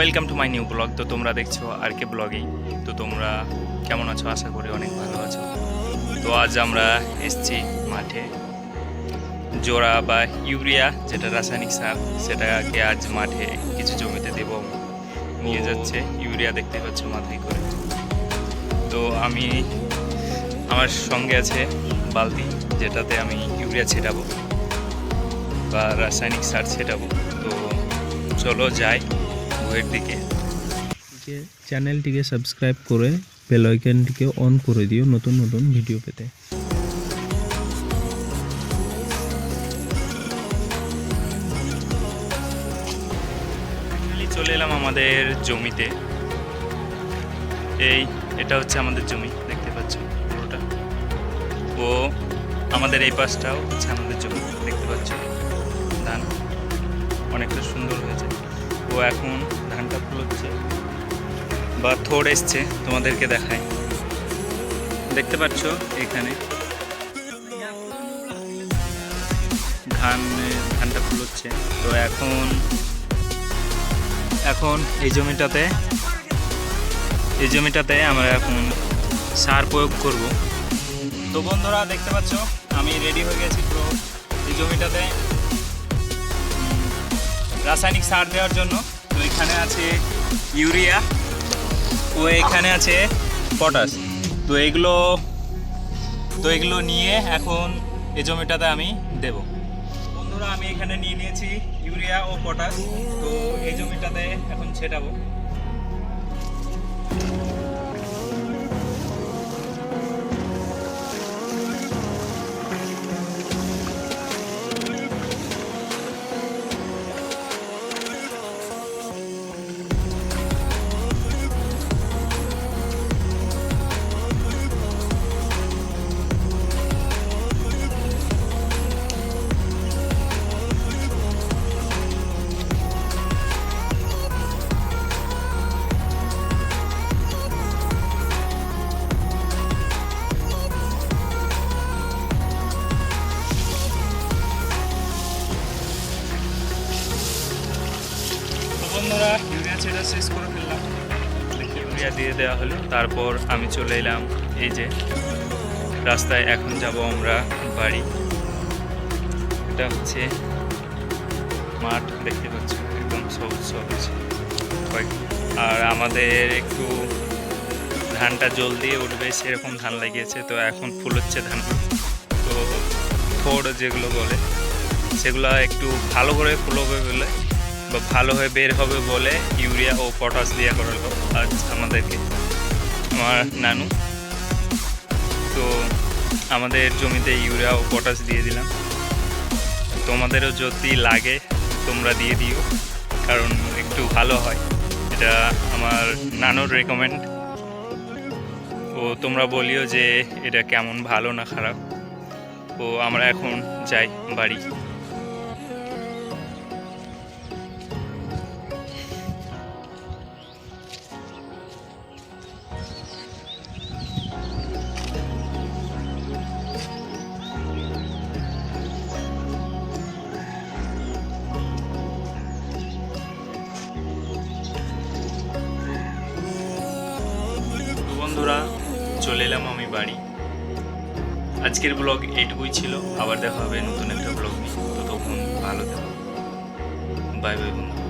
Welcome to my new blog তো তোমরা দেখছ আর কে ব্লগেই তো তোমরা কেমন আছো? আশা করি অনেক ভালো আছো। তো আজ আমরা এসছি মাঠে। জোড়া বা ইউরিয়া, যেটা রাসায়নিক সার, সেটাকে আজ মাঠে কিছু জমিতে দেব। নিয়ে যাচ্ছে ইউরিয়া দেখতে পাচ্ছ মাথায় করে। তো আমি আমার সঙ্গে আছে বালতি, যেটাতে আমি ইউরিয়া ছেটাবো বা রাসায়নিক সার ছেটাবো। তো চলো যাই। দিকে। যে চ্যানেলটিকে সাবস্ক্রাইব করে বেল আইকনটিকে অন করে দিও নতুন নতুন ভিডিও পেতে। চলে এলাম আমাদের জমিতে। এই এটা হচ্ছে আমাদের জমি দেখতে পাচ্ছ পুরোটা। ও আমাদের এই পাশটাও হচ্ছে আমাদের জমি দেখতে পাচ্ছ? ধান অনেকটা সুন্দর হয়েছে। ও এখন ধানটা ফুলোচ্ছে বা থোড় এসছে, তোমাদেরকে দেখায় দেখতে পাচ্ছ এখানে? ধান, ধানটা ফুলোচ্ছে। তো এখন এখন এই জমিটাতে এই জমিটাতে আমরা এখন সার প্রয়োগ করব। তো বন্ধুরা, দেখতে পাচ্ছ, আমি রেডি হয়ে গেছি পুরো এই জমিটাতে। রাসায়নিক সার দেওয়ার জন্য। তো এখানে আছে ইউরিয়া ও এখানে আছে পটাশ। তো এগুলো তো এগুলো নিয়ে এখন এই জমিটাতে আমি দেব। বন্ধুরা, আমি এখানে নিয়ে নিয়েছি ইউরিয়া ও পটাশ। তো এই জমিটাতে এখন ছেটাবো। ইউরিয়া শেষ করে ফেললাম। ইউরিয়া দিয়ে দেওয়া হলো। তারপর আমি চলে এলাম। এই যে, রাস্তায় এখন যাব আমরা বাড়ি। এটা হচ্ছে মাঠ, দেখতে পাচ্ছ, একদম সবুজ সবুজ। আর আমাদের একটু ধানটা জলদি উঠবে, সেরকম ধান লাগিয়েছে। তো এখন ফুল হচ্ছে ধান। তো থোড় যেগুলো বলে, সেগুলো একটু ভালো করে ফুলবে বলে বা ভালো হয়ে বের হবে বলে ইউরিয়া ও পটাশ দিয়ে করালো আজ আমাদেরকে, আমার নানু। তো আমাদের জমিতে ইউরিয়া ও পটাশ দিয়ে দিলাম। তোমাদেরও যদি লাগে, তোমরা দিয়ে দিও, কারণ একটু ভালো হয়। এটা আমার নানুর রেকমেন্ড ও তোমরা বলিও যে এটা কেমন ভালো না খারাপ। ও আমরা এখন যাই বাড়ি। বন্ধুরা, চলে এলাম আমি বাড়ি। আজকের ব্লগ এইটুকুই ছিল। আবার দেখা হবে নতুন একটা ব্লগ নিয়ে। তখন ভালো থাকো। বাই বাই বন্ধু